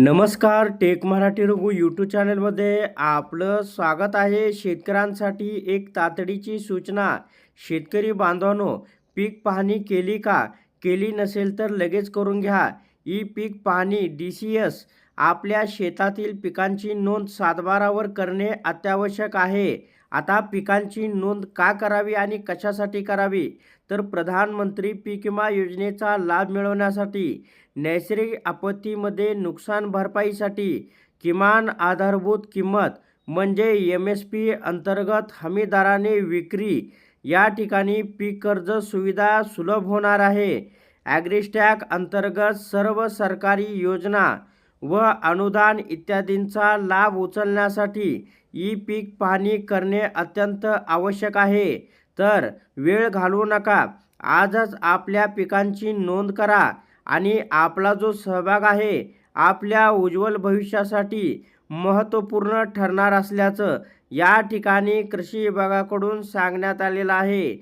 नमस्कार take Marathi Raghu YouTube चॅनलमध्ये आपलं स्वागत आहे शेतकऱ्यांसाठी एक तातडीची सूचना. शेतकरी बांधवांनो पीक पाहणी केली का? केली नसेल तर लगेच करून घ्या. ई पीक पाहणी डी सी एस आपल्या शेतातील पिकांची नोंद सातबारावर करणे अत्यावश्यक आहे. आता पिकांची नोंद का करावी आणि कशासाठी करावी? तर प्रधानमंत्री पीक विमा योजनेचा लाभ मिळवण्यासाठी नैसर्गिक आपत्तीमध्ये नुकसान भरपाईसाठी किमान आधारभूत किंमत म्हणजे एम एस पी अंतर्गत हमीदाराने विक्री या ठिकाणी पीक कर्ज सुविधा सुलभ होणार आहे. ॲग्रिस्टॅक अंतर्गत सर्व सरकारी योजना व अनुदान इत्यादींचा लाभ उचलण्यासाठी ई पीक पाहणी करणे अत्यंत आवश्यक आहे. तर वेळ घालवू नका. आजच आपल्या पिकांची नोंद करा आणि आपला जो सहभाग आहे आपल्या उज्ज्वल भविष्यासाठी महत्त्वपूर्ण ठरणार असल्याचं या ठिकाणी कृषी विभागाकडून सांगण्यात आलेलं आहे.